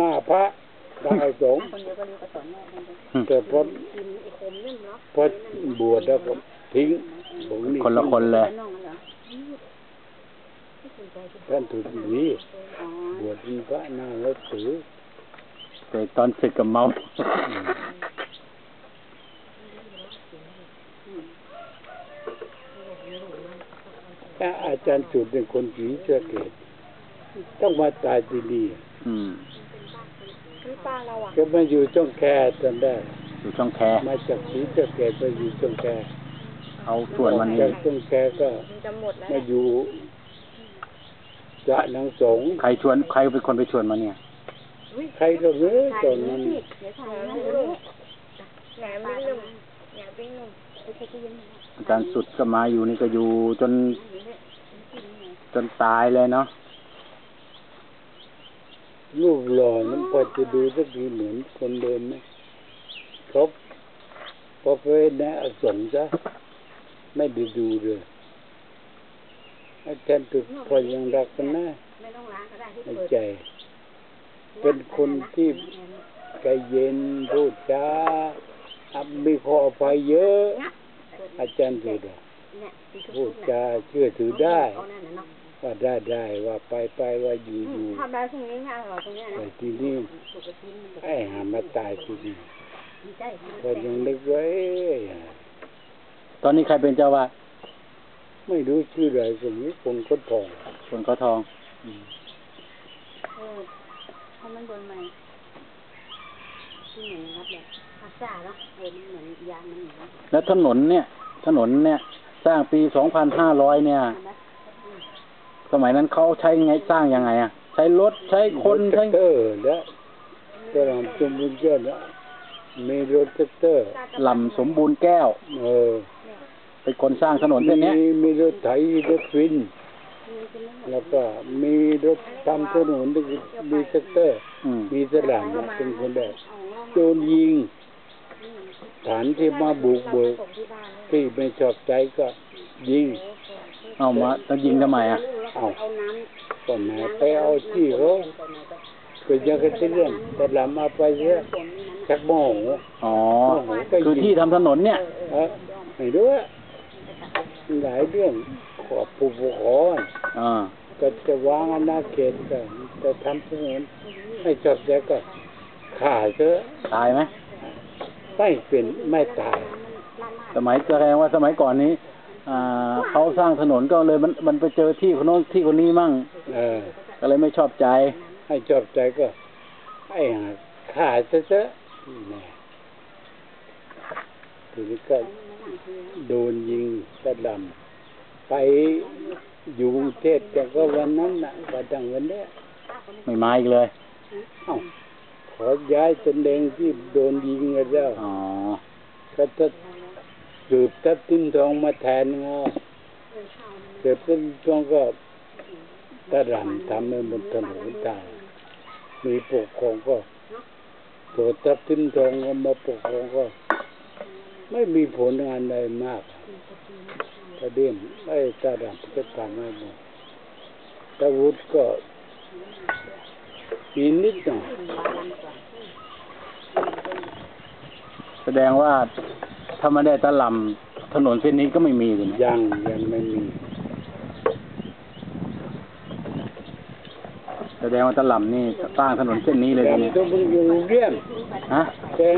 หน้าพระบางสงฆ์คนเดียวก็เรียกว่าสอนแม่คนเดียวแต่พอกินไอ้คมเนี่ยเนาะพอบวชแล้วก็ทิ้งผมนี่คนละคนเลยน้องนั่นเหรอท่านถูกดีอ๋อบวชเป็นพระนางแล้วถือแต่ตอนศึกกับเมาถ้าอาจารย์จุดเป็นคนผีเสื้อเกตต้องมาตายที่นี่อืมพี่ ป้าเราอะก็มาอยู่ช่องแคจำได้อยู่ช่องแคมาจากผีเสื้อเกตไปอยู่ช่องแคเขาชวนมันนี่จากช่องแคก็จะหมดแล้วมาอยู่จะนางสงฆ์ใครชวนใครเป็นคนไปชวนมาเนี่ยใครก็เนื้อตอนนั้นเดี๋ยวถ่ายนะเดี๋ยวนี้แหนมปิ้งนุ่มแหนมปิ้งนุ่มไปเช็คที่ยังอาจารย์สุดก็มาอยู่นี่ก็อยู่จน จนตายเลยเนาะ รูปหล่อนั้นพอจะดูสักทีเหมือนคนเดิมไหมครบพอไปในอสงฆ์ซะไม่ได้ดูเลยอาจารย์ตุกพอยังรักกันนะไม่ต้องล้างก็ได้ที่ในเปิดใจ เป็นคนที่ใจเย็นพูดจาอับมีข้ออภัยเยอะ อาจารย์สุดอะเนี่ยพูดจาเชื่อถือได้ เอานั่นน่ะเนาะว่าได้ได้ว่าไปไปว่าอยู่อยู่ทำได้ตรงนี้ค่ะเราตรงเนี้ยแต่นะที่นี่ถูกกระทิ้งมันไอ้หามาตายที่นี่ดีใจก็ยังนึกไว้เอ้ยตอนนี้ใครเป็นเจ้าวาดไม่รู้ชื่ออะไรสมมติคนก็ทองคนเขาทองอืมเออเพราะมันโดนใหม่ที่เหมือนรับแบบภาษาเนาะเออมันเหมือนยางมันเหมือนกันแล้วถนนเนี่ย ถนนเนี่ย สร้างปีสองพันห้าร้อยเนี่ยใช่ไหม สมัยนั้นเขาใช้ไงสร้างยังไงอะ ใช้รถใช้คนรถแท็ใช้กเตอร์แล้วตอนนั้นสมบูรณ์เกินแล้วมีรถแท็กเตอร์ลำสมบูรณ์แก้ว เออเป็นคนสร้างถนนเส้นเนี้ยมีมีรถไถรถฟิน แล้วก็มีรถทำถนนด้วยมีแท็กเตอร์อืมมีสลามนะเป็นคนแรกโจรยิงฐานที่มาบุกเบิกที่ไม่ชอบใจก็ยิง เอามาแล้วยิงทำไมอะ เอาก็แม่ไปเอาที่เขาก็ยังกันเรื่องแต่ลำมาไปเสียชักโมโหอ๋อ คือที่ทำถนนเนี่ยเออไม่รู้อะหลายเรื่องขอผู้ปกครองอ่าก็จะวางอาณาเขตก็จะทำถนนไม่ชอบใจก็ขาเถอะตายไหมไม่เป็นไม่ตาย สมัยแสดงว่าสมัยก่อนนี้ อ่าเขาสร้างถนนก็เลยมันมันไปเจอที่คนโน้นที่คนนี้มั่งเออ ก็เลยไม่ชอบใจ ให้ชอบใจก็ให้หาขาเถอะเถอะนี่ทีนี้ก็โดนยิงสะดำไปอยู่กรุงเทพแต่ก็วันนั้นนะวันดังวันเนี้ยไม่มาอีกเลย เอ้าขอย้ายตนเองที่โดนยิงกันแล้วอ๋อ ก็จะ สืบทับทิมทองมาแทนงอสืบทับทิมทองก็ตะรำทำให้บนถนนทางมีปกครองก็ตัวทับทิมทองก็มาปกครองก็ ไม่มีผลงานใดมากตะเดียมไอ้ตะรำก็ทำให้หมดตะวุฒก็มีนิดหน่อยแสดงว่า ถ้าไม่ได้ตะลำถนนเส้นนี้ก็ไม่มีเลยนะยังยังไม่มี แสดงว่าตะลำนี่สร้างถนนเส้นนี้เลยยังเนี่ยต้องมึงอยู่เรียนฮะแกง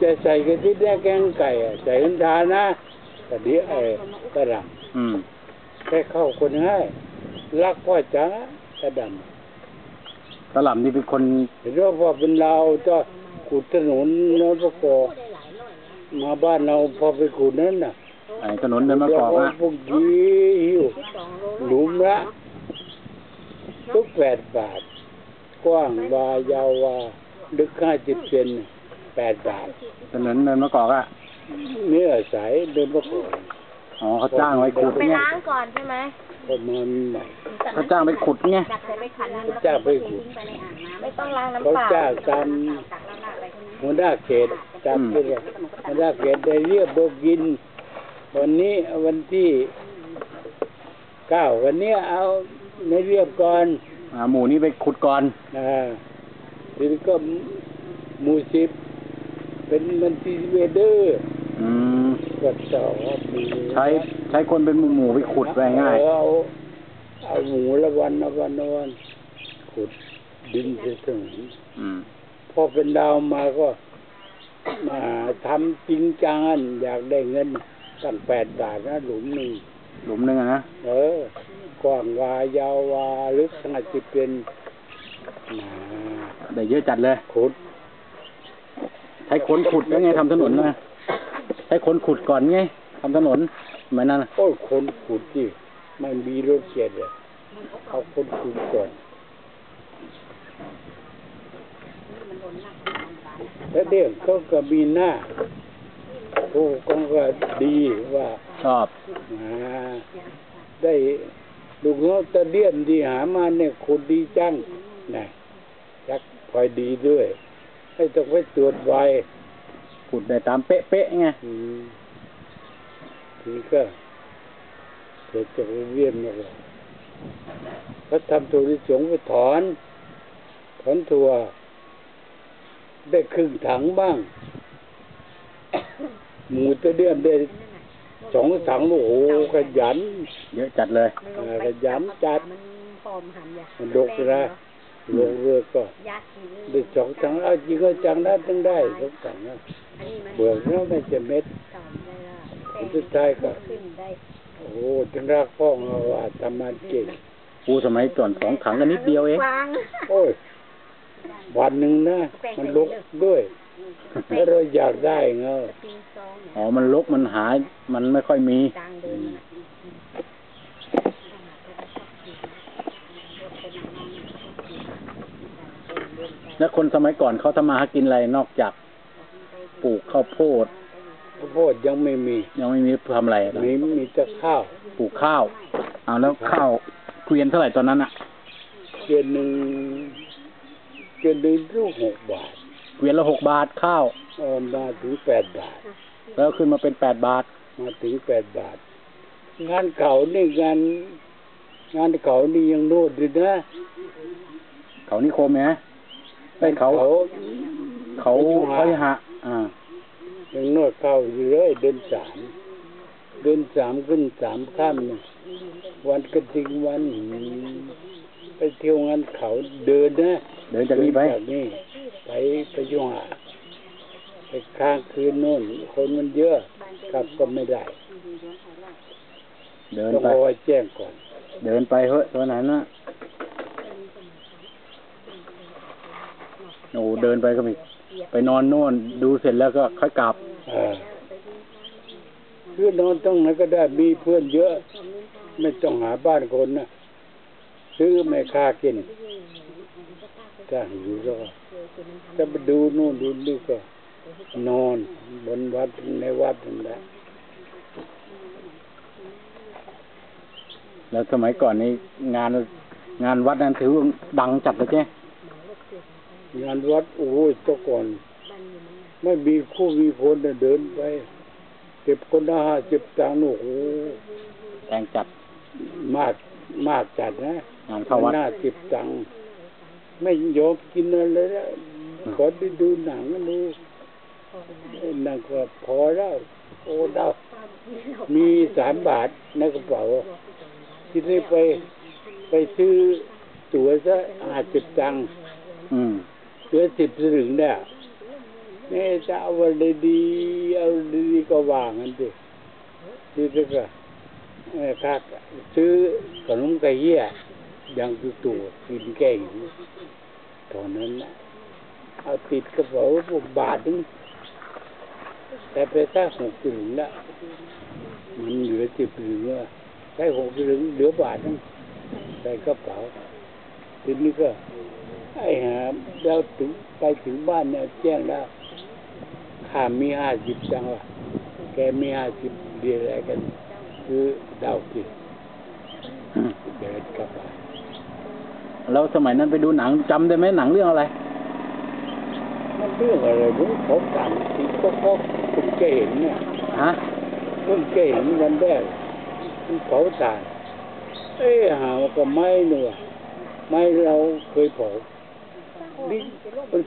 จะใส่กระติแดกแกงไก่อะใส่ขันทานะแต่เดี๋ยวไอ้กระดอืมำแค่เข้าคนง่ายรักพ่อจ๋ากระดตะลำนี่เป็นคนำเห็นว่าพอเป็นเราจะขุดถนนนนประกอบ มาบ้านเราพอไปขุดนั้นน่ะไอ้ถนนเดินมากอกแล้วฮะพวกยีหิวหลุมละทุกแปดบาท กว้างวายาววาลึกห้าสิบเซนแปดบาทถนนเดินมากอกอะเนื้อใสเดินประกอบอ๋อเขาจ้างไว้ขุดไปเนี่ยล้างก่อนใช่ไหมประมาณใหม่เขาจ้างไปขุดไงดักใส่ไปขันนึงเขาจ้างไปขุดไปในอ่างน้ำไม่ต้องล้างน้ำเขาเปล่าจ้างตามตักแล้วลากไปเท่านั้นหัวหน้าเขตจำได้เลย หัวหน้าเขตได้เรียกบอกกิน วันนี้วันที่เก้าวันนี้เอาในเรียบก่อนอ่าหมู่นี้ไปขุดก่อนนะทีนี้ก็หมูสิบเป็นมันทีเวเดอร์อืมก็ต่อหมูใช้ใช้คนเป็นหมู่ๆไปขุดไว้ง่ายเอาเอาหมูละวันละวันละวันขุดดินเสียถึงอืมพอเป็นดาวมาก็มา ทำจริงจังอันอยากได้เงินตั้งแปดบาทนะหลุมหนึ่งหลุมหนึงอะนะเออกว้างวายาววาลึกขนาดจะเป็นมาได้เยอะจัดเลยขุด ใช้คนขุดแล้วไงทำถนนนะใช้คนขุดก่อนไงทำถนนสมัยนั้นน่ะโอ้ยคนขุดที่มันมีรถเจ็ดอะเอาคนขุดก่อนมันโดนหนักมันบาน แล้วเด็กเขาก็มีหน้าผู้กองก็ดีว่าชอบมาได้ลูกน้องตะเดียนที่หามาเนี่ยคนดีจังนะจักคอยดีด้วย ให้ต้องไปตรวจไวขุดได้ตามเป๊ะๆไงอืมทีนี้ก็เกิดจากเรียนมาเลยเขาทำตัวที่สงฆ์ไปถอน ถอนทัว ได้ครึ่งถังบ้าง หมูตะเดียนได้สองถังโอ้โหขยัน เยอะจัดเลยเออขยันจัดมันปลอมหันอย่ามันดกนะลงเรือก็ยากินได้สองถังเอาจริงก็จังได้ตั้งได้สองถังนะอันนี้มันเบื่อแล้วไม่จะเม็ดจอมได้ละผลสุดท้ายก็ขึ้นได้โอ้โหจังรักพ่องเอาว่าทำงานเก่งปูสมัยก่อนสองถังกันนิดเดียวเองฟางโอ้ย วันหนึ่งนะมันลกด้วยแล้วเราอยากได้เงาปีซองเนี่ยอ๋อ มันลกมันหามันไม่ค่อยมีดังเดินมันอะแล้วคนสมัยก่อนเขาทำมาหากินอะไรนอกจากปลูกข้าวโพดข้าวโพดยังไม่มี ยังไม่มีทำอะไรมีมีแต่ข้าวปลูกข้าวเอาแล้วข้าวเกวียนเท่าไหร่ตอนนั้นอะเกวียนหนึ่ง เกวียนหนึ่งลูกหกบาทเกวียนละหกบาทข้าวเออมาถึงแปดบาท แล้วขึ้นมาเป็นแปดบาท มาถึงแปดบาท งานเก่านี่งาน งานเก่านี่ยังโน้ดอยู่นะเขานิคมไหมเป็นเขาเขา เขาเขาหะอ่า ยังโน้ดเข้าอยู่เลยเดินสามเดินสามขึ้นสามข้ามเนี่ยวันกระทิงวัน ไปเที่ยวงานเขาเดินนะ เดินจากนี้ไปจากนี่ไปไปยุ่งหาไปค้างคืนโน่น คนมันเยอะกลับก็ไม่ได้ เดินต้องไปเอาไว้แจ้งก่อน เดินไปเฮ้ยตอนนั้นนะโอ้เดินไปก็มีไปนอนโน่นดูเสร็จแล้วก็ค่อยกลับเออคือนอนตรงไหนก็ได้มีเพื่อนเยอะ ไม่ต้องหาบ้านคนนะซื้อไม่ค่ากิน ถ้าอยู่แล้วก็จะไปดูนู่นดูนี่ก็ นอนบนวัดในวัดนั่นแหละแล้วสมัยก่อนนี้งานงานวัดนั้นถือว่าดังจัดเลยเจ้งานวัดโอ้ยแตะก่อน ไม่มีคู่มีคนน่ะเดินไปเก็บคนละห้าสิบตังค์โอ้โหแรงจัด มากมากจัดนะงานเข้าวัดหน้าสิบตังค์ ไม่ยอมกินอะไรแล้วขอไปดูหนังดูหนังก็พอแล้วโอ้ดาวมีสามบาทในกระเป๋าทีนี้ไปไปซื้อตั๋วซะห้าสิบตังค์อืมเหลือสิบสลึงเนี่ยนี่จะเอาอะไรดีเอาดีก็วางกันดิทีนี้ก็เอ่อค่าซื้อขนมไก่เหี้ย ยังตัวตัวกินแกงตอนนั้นนะเอาติดกระเป๋าพวกบาทนึงแต่ไปสักหกสลึงละมันเหลือสิบสลึงละใช้หกสลึงเหลือบาทนึงใส่กระเป๋าทีนี้ก็ไอ้หาเราถึงไปถึงบ้านเนี่ยแจ้งแล้วข้ามีห้าสิบจังวะแกมีห้าสิบเดียวอะไรกัน คือเดากินอืมเดินกลับมา แล้วสมัยนั้นไปดูหนังจำได้ไหมหนังเรื่องอะไรมันเรื่องอะไรรู้เขาสั่งติดก็เพราะคุณแกเห็นเนี่ยฮะเพิ่งแกเห็นวันแรกมันเผาถ่านเอ้หาว่าก็ไม่เนื้อะไม่เราเคยเผาโอ้นี่มัน